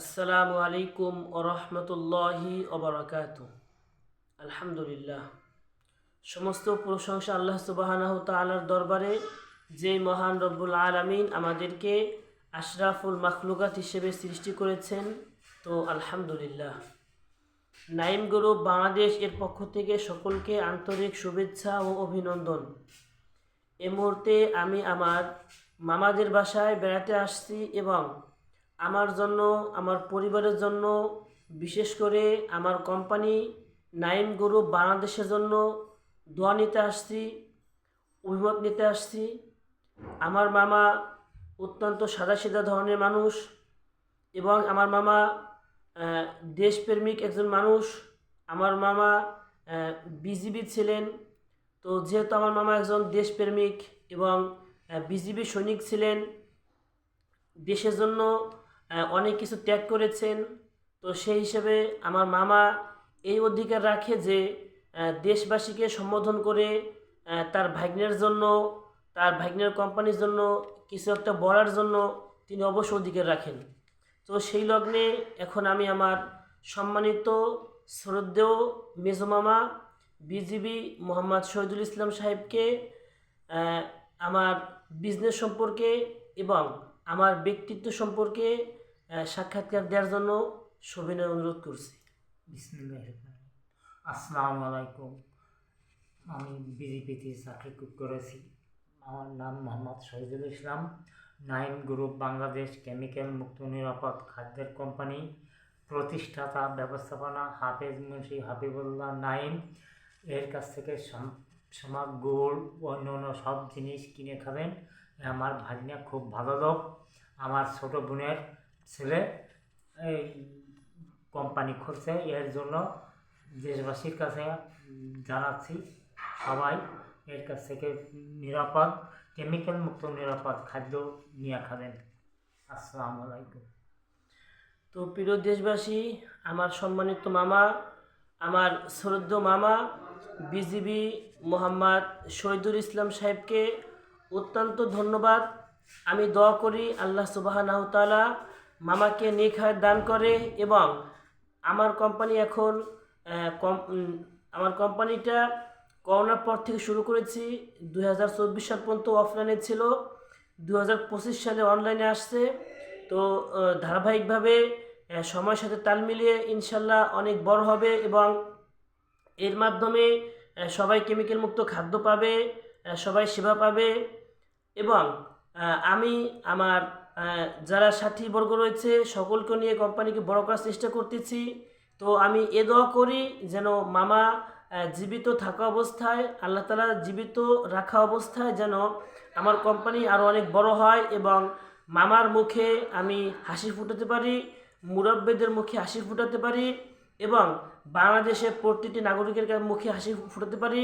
আসসালামু আলাইকুম ও রহমতুল্লাহি ওবরাকাত আলহামদুলিল্লাহ। সমস্ত প্রশংসা আল্লাহ সুবাহানাহ তালার দরবারে যে মহান রব্বুল আলমিন আমাদেরকে আশরাফুল মাখলুকাত হিসেবে সৃষ্টি করেছেন, তো আলহামদুলিল্লাহ। নাইম গ্রুপ বাংলাদেশ এর পক্ষ থেকে সকলকে আন্তরিক শুভেচ্ছা ও অভিনন্দন। এ মুহূর্তে আমি আমার মামাদের বাসায় বেড়াতে আসছি এবং আমার জন্য, আমার পরিবারের জন্য, বিশেষ করে আমার কোম্পানি নাইম গ্রুপ বাংলাদেশের জন্য দোয়া নিতে আসছি, অভিমত নিতে আসছি। আমার মামা অত্যন্ত সাদাসিধা ধরনের মানুষ এবং আমার মামা দেশপ্রেমিক একজন মানুষ। আমার মামা বিজিবি ছিলেন। তো যেহেতু আমার মামা একজন দেশপ্রেমিক এবং বিজিবি সৈনিক ছিলেন, দেশের জন্য অনেক কিছু ত্যাগ করেছেন। তো সেই হিসেবে আমার মামা এই অধিকার রাখে যে দেশবাসীকে সম্বোধন করে তার ভাগ্নের জন্য, তার ভাগ্নের কোম্পানির জন্য, কিছু একটা বলার জন্য তিনি অবশ্য অধিকার রাখেন। তো সেই লগ্নে এখন আমি আমার সম্মানিত, শ্রদ্ধেয় মেজো মামা বিজিবি মোহাম্মদ শহীদুল ইসলাম সাহেবকে আমার বিজনেস সম্পর্কে এবং আমার ব্যক্তিত্ব সম্পর্কে সাক্ষাৎকার দেওয়ার জন্য সবিনয় অনুরোধ করছি। আসসালামু আলাইকুম। আমি বিজেপিতে চাকরি করেছি। আমার নাম মোহাম্মদ শহীদুল ইসলাম। নাইম গ্রুপ বাংলাদেশ কেমিক্যাল মুক্ত নিরাপদ খাদ্যের কোম্পানি প্রতিষ্ঠাতা, ব্যবস্থাপনা হাফেজ মুন্সি হাবিবুল্লাহ নাইম এর কাছ থেকে সমাগ গোল অন্য অন্য সব জিনিস কিনে খাবেন। আমার ভাগ্নে খুব ভালো লোক। আমার ছোট বোনের ছেলে এই কোম্পানি খুলছে। এর জন্য দেশবাসীর কাছে জানাচ্ছি সবাই এর কাছ থেকে নিরাপদ কেমিক্যাল মুক্ত, নিরাপদ খাদ্য নিয়ে খাবেন। আসসালামু আলাইকুম। তো প্রিয় দেশবাসী, আমার সম্মানিত মামা, আমার শ্রদ্ধ মামা, বিজিবি মোহাম্মদ শহীদুল ইসলাম সাহেবকে অত্যন্ত ধন্যবাদ। আমি দোয়া করি আল্লাহ সুবাহ তাআলা মামাকে নিখায় দান করে এবং আমার কোম্পানি এখন আমার কোম্পানিটা করোনার পর থেকে শুরু করেছি। দুই হাজার চব্বিশ সাল পর্যন্ত অফলাইনে ছিল। দু হাজার পঁচিশ সালে অনলাইনে আসছে। তো ধারাবাহিকভাবে সময়ের সাথে তাল মিলিয়ে ইনশাল্লাহ অনেক বড় হবে এবং এর মাধ্যমে সবাই কেমিক্যাল মুক্ত খাদ্য পাবে সবাই সেবা পাবে। এবং আমি আমার যারা সাথীবর্গ রয়েছে, সকলকে নিয়ে কোম্পানিকে বড় করার চেষ্টা করতেছি। তো আমি এ দোয়া করি যেন মামা জীবিত থাকা অবস্থায়, আল্লাহ তালা জীবিত রাখা অবস্থায় যেন আমার কোম্পানি আরও অনেক বড় হয় এবং মামার মুখে আমি হাসি ফুটাতে পারি, মুরব্বীদের মুখে হাসি ফুটাতে পারি এবং বাংলাদেশের প্রতিটি নাগরিকের মুখে হাসি ফুটাতে পারি।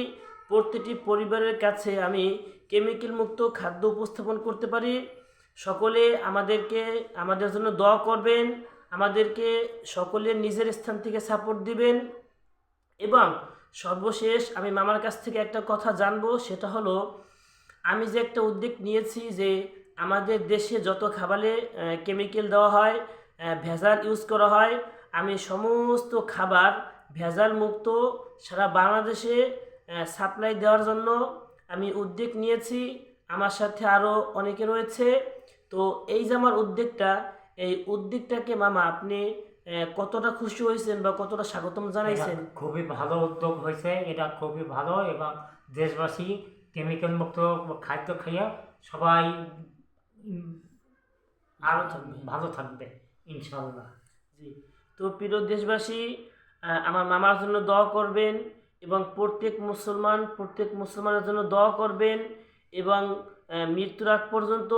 প্রতিটি পরিবারের কাছে আমি কেমিক্যাল মুক্ত খাদ্য উপস্থাপন করতে পারি। সকলে আমাদেরকে, আমাদের জন্য দোয়া করবেন, আমাদেরকে সকলে নিজের স্থান থেকে সাপোর্ট দিবেন। এবং সর্বশেষ আমি মামার কাছ থেকে একটা কথা জানব, সেটা হলো, আমি যে একটা উদ্যোগ নিয়েছি যে আমাদের দেশে যত খাবারে কেমিক্যাল দেওয়া হয় ভেজাল ইউজ করা হয়, আমি সমস্ত খাবার ভেজাল মুক্ত সারা বাংলাদেশে সাপ্লাই দেওয়ার জন্য আমি উদ্যোগ নিয়েছি। আমার সাথে আরও অনেকে রয়েছে। তো এই যে আমার উদ্যোগটা এই উদ্যোগটাকে মামা আপনি কতটা খুশি হয়েছেন বা কতটা স্বাগতম জানাইছেন? খুবই ভালো উদ্যোগ হয়েছে। এটা খুবই ভালো এবং দেশবাসী কেমিক্যাল মুক্ত খাদ্য খাইয়া সবাই থাকবে। ভালো থাকবে ইনশাল্লাহ জি। তো প্রিয় দেশবাসী আমার মামার জন্য দোয়া করবেন। এবং প্রত্যেক মুসলমান, প্রত্যেক মুসলমানের জন্য দোয়া করবেন এবং মৃত্যুর আগ পর্যন্ত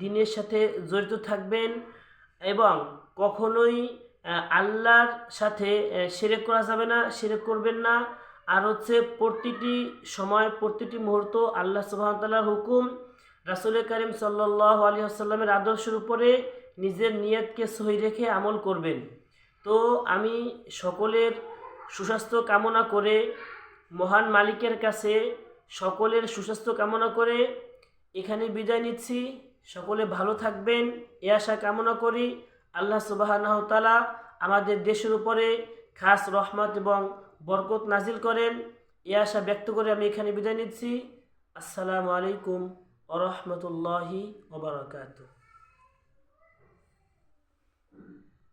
দিনের সাথে জড়িত থাকবেন এবং কখনোই আল্লাহর সাথে শিরক করা যাবে না, শিরক করবেন না। আর হচ্ছে প্রতিটি সময়, প্রতিটি মুহূর্ত আল্লাহ সুবাহতাল্লাহর হুকুম রাসুল করিম সাল্লাহ আলী আসাল্লামের আদর্শের উপরে নিজের নিয়তকে সহি রেখে আমল করবেন। তো আমি সকলের সুস্বাস্থ্য কামনা করে, মহান মালিকের কাছে সকলের সুস্বাস্থ্য কামনা করে এখানে বিদায় নিচ্ছি। সকলে ভালো থাকবেন। এ আশা কামনা করি আল্লাহ সুবাহানাহ তালা আমাদের দেশের উপরে খাস রহমত এবং বরকত নাজিল করেন। এ আশা ব্যক্ত করে আমি এখানে বিদায় নিচ্ছি। আসসালামু আলাইকুম ওরহমতুল্লাহি ওবরাকাতুহ